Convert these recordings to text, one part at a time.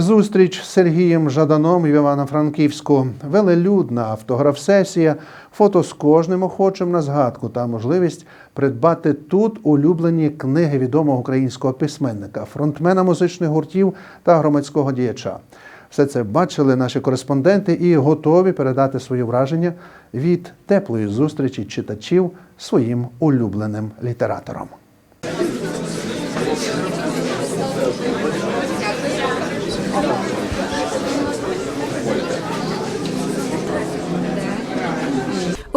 Зустріч з Сергієм Жаданом в Івано-Франківську, велелюдна автограф-сесія, фото з кожним охочим на згадку та можливість придбати тут улюблені книги відомого українського письменника, фронтмена музичних гуртів та громадського діяча. Все це бачили наші кореспонденти і готові передати свої враження від теплої зустрічі читачів своїм улюбленим літератором.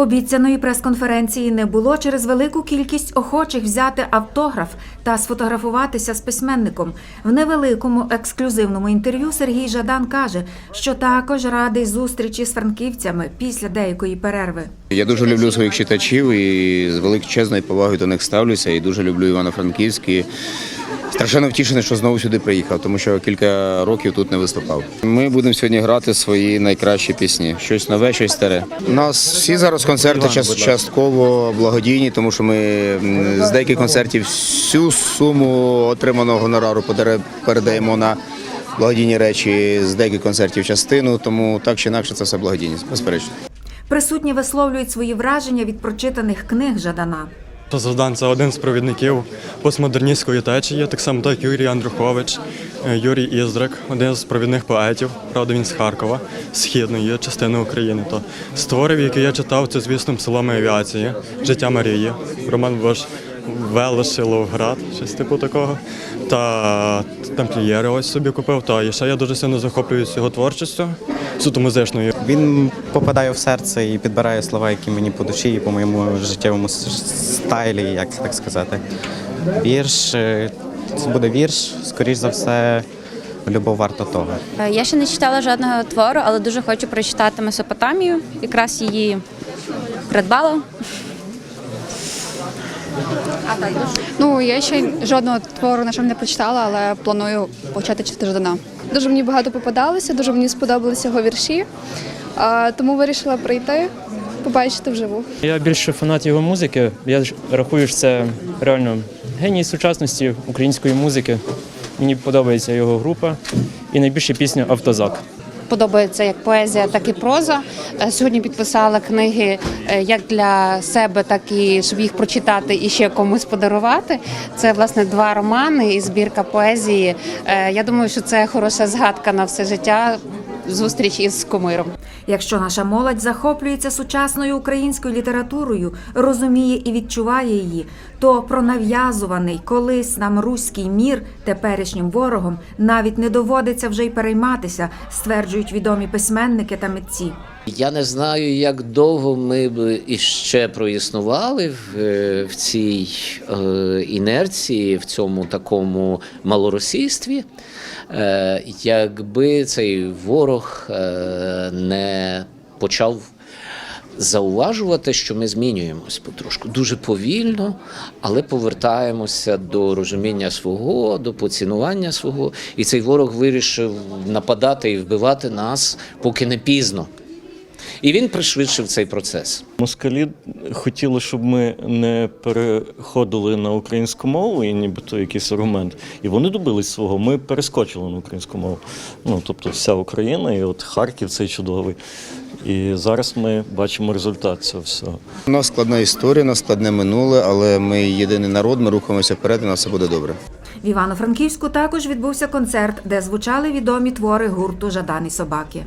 Обіцяної прес-конференції не було через велику кількість охочих взяти автограф та сфотографуватися з письменником. В невеликому ексклюзивному інтерв'ю Сергій Жадан каже, що також радий зустрічі з франківцями після деякої перерви. Я дуже люблю своїх читачів і з величезною повагою до них ставлюся. І дуже люблю Івано-Франківськ. Страшенно втішений, що знову сюди приїхав, тому що кілька років тут не виступав. Ми будемо сьогодні грати свої найкращі пісні. Щось нове, щось старе. У нас всі зараз концерти час- частково благодійні, тому що ми з деяких концертів всю суму отриманого гонорару подаре- передаємо на благодійні речі, з деяких концертів частину. Тому так чи інакше це все благодійність, безперечно. Присутні висловлюють свої враження від прочитаних книг Жадана. То це один з провідників постмодерністської течії, так само так Юрій Андрухович, е, Юрій Іздрик, один з провідних поетів. Правда, він з Харкова, східної частини України. То з творів, які я читав, це звісно псаломи авіації, життя Марії, Роман Бош, Велошиловград, щось типу такого. Та тамплієри ось собі купив. Та і ще я дуже сильно захоплююсь його творчістю, суто музичною. Він попадає в серце і підбирає слова, які мені по душі і по моєму життєвому стайлі, як так сказати. Вірш, е, це буде вірш, скоріш за все, любов варта того. Е, Я ще не читала жодного твору, але дуже хочу прочитати Месопотамію. Якраз її придбала. Ну я ще жодного твору на жаль, не прочитала, але планую почати читати Жадана. Дуже мені багато попадалося, дуже мені сподобалися його вірші, тому вирішила прийти, побачити вживу. Я більше фанат його музики. Я ж рахую, що це реально геній сучасності української музики. Мені подобається його група і найбільше пісня Автозак. Подобається як поезія, так і проза. Е, Сьогодні підписала книги е, як для себе, так і щоб їх прочитати і ще комусь подарувати. Це власне два романи і збірка поезії. Е, Я думаю, що це хороша згадка на все життя. Зустріч із кумиром. Якщо наша молодь захоплюється сучасною українською літературою, розуміє і відчуває її, то про нав'язуваний колись нам руський мір теперішнім ворогом навіть не доводиться вже й перейматися, стверджують відомі письменники та митці. Я не знаю, як довго ми б іще проіснували в, е, в цій е, інерції, в цьому такому малоросійстві, е, якби цей ворог е, не почав зауважувати, що ми змінюємось потрошку дуже повільно, але повертаємося до розуміння свого, до поцінування свого. І цей ворог вирішив нападати і вбивати нас, поки не пізно. І він пришвидшив цей процес. Москалі хотіли, щоб ми не переходили на українську мову, і нібито якийсь аргумент. І вони добились свого. Ми перескочили на українську мову. Ну тобто, вся Україна, і от Харків цей чудовий. І зараз ми бачимо результат цього всього. У нас складна історія, у нас складне минуле, але ми єдиний народ, ми рухаємося вперед, і на все буде добре. В Івано-Франківську також відбувся концерт, де звучали відомі твори гурту Жадан і собаки.